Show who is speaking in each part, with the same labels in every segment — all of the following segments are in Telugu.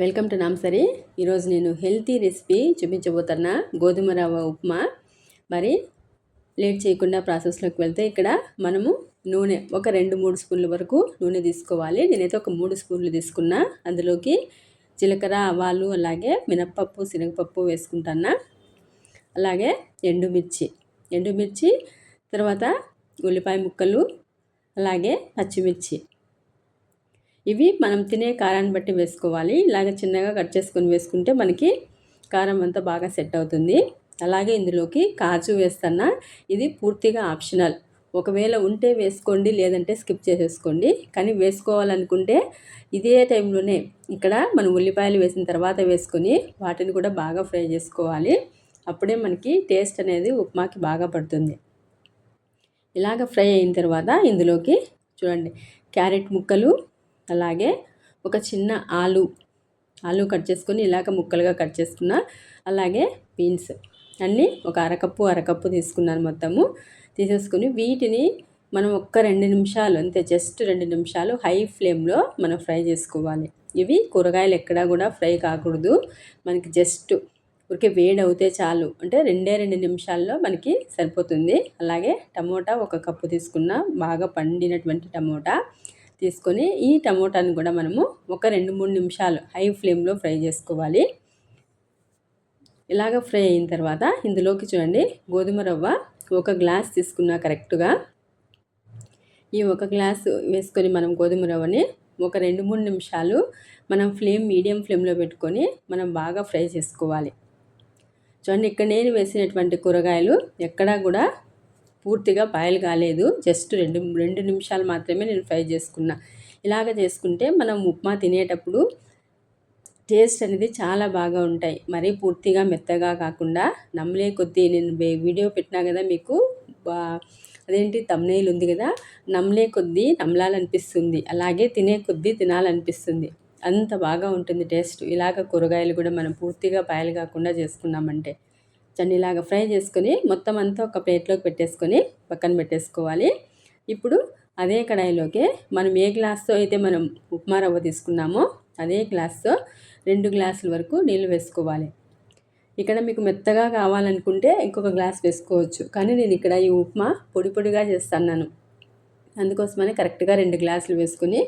Speaker 1: Welcome to నామ్సరీ. ఈరోజు నేను హెల్తీ రెసిపీ చూపించబోతున్నా గోధుమ రవ్వ ఉప్మా. మరి లేట్ చేయకుండా ప్రాసెస్లోకి వెళ్తే ఇక్కడ మనము నూనె ఒక రెండు మూడు స్పూన్ల వరకు నూనె తీసుకోవాలి. నేనైతే ఒక మూడు స్పూన్లు తీసుకున్నా. అందులోకి జీలకర్ర ఆవాలు అలాగే మినప్పప్పు శనగపప్పు వేసుకుంటాను అలాగే ఎండుమిర్చి. ఎండుమిర్చి తర్వాత ఉల్లిపాయ ముక్కలు అలాగే పచ్చిమిర్చి. ఇవి మనం తినే కారాన్ని బట్టి వేసుకోవాలి. ఇలాగ చిన్నగా కట్ చేసుకొని వేసుకుంటే మనకి కారం అంతా బాగా సెట్ అవుతుంది. అలాగే ఇందులోకి కాజు వేస్తున్నా. ఇది పూర్తిగా ఆప్షనల్. ఒకవేళ ఉంటే వేసుకోండి లేదంటే స్కిప్ చేసేసుకోండి. కానీ వేసుకోవాలనుకుంటే ఇదే టైంలోనే ఇక్కడ మనం ఉల్లిపాయలు వేసిన తర్వాత వేసుకొని వాటిని కూడా బాగా ఫ్రై చేసుకోవాలి. అప్పుడే మనకి టేస్ట్ అనేది ఉప్మాకి బాగా పడుతుంది. ఇలాగ ఫ్రై అయిన తర్వాత ఇందులోకి చూడండి క్యారెట్ ముక్కలు అలాగే ఒక చిన్న ఆలు ఆలు కట్ చేసుకొని ఇలాగ ముక్కలుగా కట్ చేసుకున్న అలాగే బీన్స్ అన్నీ ఒక అరకప్పు అరకప్పు తీసుకున్నాను మొత్తము. తీసేసుకుని వీటిని మనం ఒక్క రెండు నిమిషాలు అంతే జస్ట్ రెండు నిమిషాలు హై ఫ్లేమ్లో మనం ఫ్రై చేసుకోవాలి. ఇవి కూరగాయలు ఎక్కడా కూడా ఫ్రై కాకూడదు. మనకి జస్ట్ ఊరికే వేడి అవుతే చాలు. అంటే రెండే రెండు నిమిషాల్లో మనకి సరిపోతుంది. అలాగే టమోటా ఒక కప్పు తీసుకున్న బాగా పండినటువంటి టమోటా. తీసుకొని ఈ టమోటాని కూడా మనము ఒక రెండు మూడు నిమిషాలు హై ఫ్లేమ్లో ఫ్రై చేసుకోవాలి. ఇలాగ ఫ్రై అయిన తర్వాత ఇందులోకి చూడండి గోధుమ రవ్వ ఒక గ్లాస్ తీసుకున్నా కరెక్ట్గా. ఈ ఒక గ్లాస్ వేసుకొని మనం గోధుమ రవ్వని ఒక రెండు మూడు నిమిషాలు మనం ఫ్లేమ్ మీడియం ఫ్లేమ్లో పెట్టుకొని మనం బాగా ఫ్రై చేసుకోవాలి. చూడండి ఇక్కడ నేను వేసినటువంటి కూరగాయలు ఎక్కడా కూడా పూర్తిగా బాయిల్ కాలేదు. జస్ట్ రెండు రెండు నిమిషాలు మాత్రమే నేను ఫ్రై చేసుకున్నా. ఇలాగ చేసుకుంటే మనం ఉప్మా తినేటప్పుడు టేస్ట్ అనేది చాలా బాగా ఉంటాయి. మరీ పూర్తిగా మెత్తగా కాకుండా నమ్మలే కొద్దీ నేను వీడియో పెట్టినా కదా మీకు అదేంటి తమ్నైల్ ఉంది కదా నమ్మలే కొద్దీ నమ్మలాలనిపిస్తుంది అలాగే తినే కొద్దీ తినాలనిపిస్తుంది. అంత బాగా ఉంటుంది టేస్ట్ ఇలాగ కూరగాయలు కూడా మనం పూర్తిగా బాయిల్ కాకుండా చేసుకున్నామంటే. చన్నీలాగా ఫ్రై చేసుకొని మొత్తం అంతా ఒక ప్లేట్లోకి పెట్టేసుకొని పక్కన పెట్టేసుకోవాలి. ఇప్పుడు అదే కడాయిలోకి మనం ఏ గ్లాస్తో అయితే మనం ఉప్మా రవ్వ తీసుకున్నామో అదే గ్లాస్తో రెండు గ్లాసుల వరకు నీళ్ళు వేసుకోవాలి. ఇక్కడ మీకు మెత్తగా కావాలనుకుంటే ఇంకొక గ్లాస్ వేసుకోవచ్చు. కానీ నేను ఇక్కడ ఈ ఉప్మా పొడి పొడిగా చేస్తున్నాను. అందుకోసమని కరెక్ట్గా రెండు గ్లాసులు వేసుకొని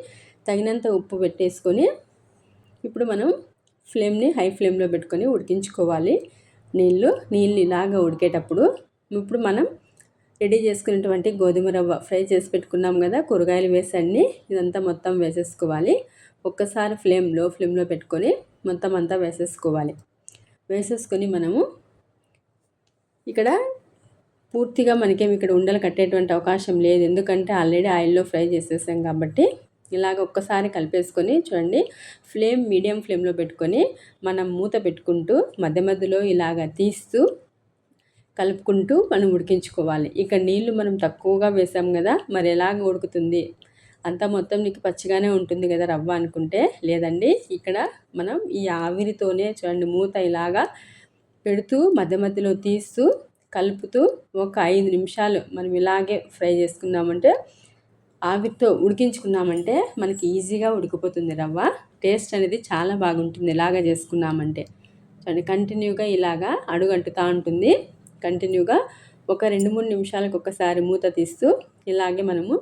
Speaker 1: తగినంత ఉప్పు పెట్టేసుకొని ఇప్పుడు మనం ఫ్లేమ్ని హై ఫ్లేమ్లో పెట్టుకొని ఉడికించుకోవాలి. నీళ్ళు నీళ్ళు ఇలాగా ఉడికేటప్పుడు ఇప్పుడు మనం రెడీ చేసుకున్నటువంటి గోధుమ రవ్వ ఫ్రై చేసి పెట్టుకున్నాం కదా కూరగాయలు వేసి అన్ని ఇదంతా మొత్తం వేసేసుకోవాలి. ఒక్కసారి ఫ్లేమ్లో ఫ్లేమ్లో పెట్టుకొని మొత్తం అంతా వేసేసుకోవాలి. వేసేసుకొని మనము ఇక్కడ పూర్తిగా మనకేమి ఇక్కడ ఉండలు కట్టేటువంటి అవకాశం లేదు. ఎందుకంటే ఆల్రెడీ ఆయిల్లో ఫ్రై చేసేసాం కాబట్టి ఇలాగ ఒక్కసారి కలిపేసుకొని చూడండి. ఫ్లేమ్ మీడియం ఫ్లేమ్లో పెట్టుకొని మనం మూత పెట్టుకుంటూ మధ్య మధ్యలో ఇలాగ తీస్తూ కలుపుకుంటూ మనం ఉడికించుకోవాలి. ఇక్కడ నీళ్ళు మనం తక్కువగా వేసాం కదా మరి ఎలాగ ఉడుకుతుంది? అంతా మొత్తం నీకు పచ్చిగానే ఉంటుంది కదా రవ్వ అనుకుంటే లేదండి. ఇక్కడ మనం ఈ ఆవిరితోనే చూడండి మూత ఇలాగా పెడుతూ మధ్య మధ్యలో తీస్తూ కలుపుతూ ఒక ఐదు నిమిషాలు మనం ఇలాగే ఫ్రై చేసుకున్నామంటే ఆవిరితో ఉడికించుకున్నామంటే మనకి ఈజీగా ఉడికిపోతుంది రవ్వ. టేస్ట్ అనేది చాలా బాగుంటుంది ఇలాగా చేసుకున్నామంటే. చూడండి కంటిన్యూగా ఇలాగా అడుగంటుతూ ఉంటుంది. కంటిన్యూగా ఒక రెండు మూడు నిమిషాలకు ఒకసారి మూత తీస్తూ ఇలాగే మనము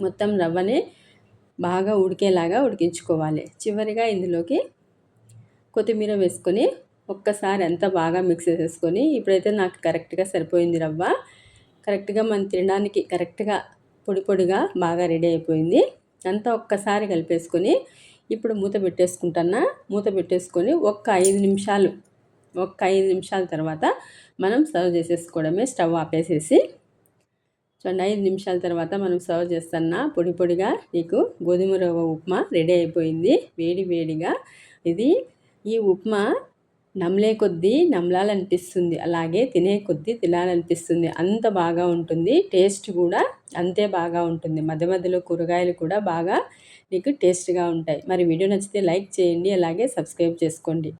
Speaker 1: మొత్తం రవ్వని బాగా ఉడికేలాగా ఉడికించుకోవాలి. చివరిగా ఇందులోకి కొత్తిమీర వేసుకొని ఒక్కసారి అంతా బాగా మిక్స్ చేసేసుకొని ఇప్పుడైతే నాకు కరెక్ట్గా సరిపోయింది రవ్వ. కరెక్ట్గా మనం తినడానికి కరెక్ట్గా పొడి పొడిగా బాగా రెడీ అయిపోయింది. అంతా ఒక్కసారి కలిపేసుకొని ఇప్పుడు మూత పెట్టేసుకుంటున్నా. మూత పెట్టేసుకొని ఒక్క ఐదు నిమిషాలు ఒక్క ఐదు నిమిషాల తర్వాత మనం సర్వ్ చేసేసుకోవడమే స్టవ్ ఆపేసేసి. చూడండి ఐదు నిమిషాల తర్వాత మనం సర్వ్ చేస్తున్న పొడి పొడిగా నీకు గోధుమ రవ్వ ఉప్మా రెడీ అయిపోయింది. వేడి వేడిగా ఇది ఈ ఉప్మా నమ్మలే కొద్దీ నమ్మలాలనిపిస్తుంది అలాగే తినే కొద్దీ తినాలనిపిస్తుంది. అంత బాగా ఉంటుంది. టేస్ట్ కూడా అంతే బాగా ఉంటుంది. మధ్య మధ్యలో కూరగాయలు కూడా బాగా నీకు టేస్ట్గా ఉంటాయి. మరి వీడియో నచ్చితే లైక్ చేయండి. అలాగే సబ్స్క్రైబ్ చేసుకోండి.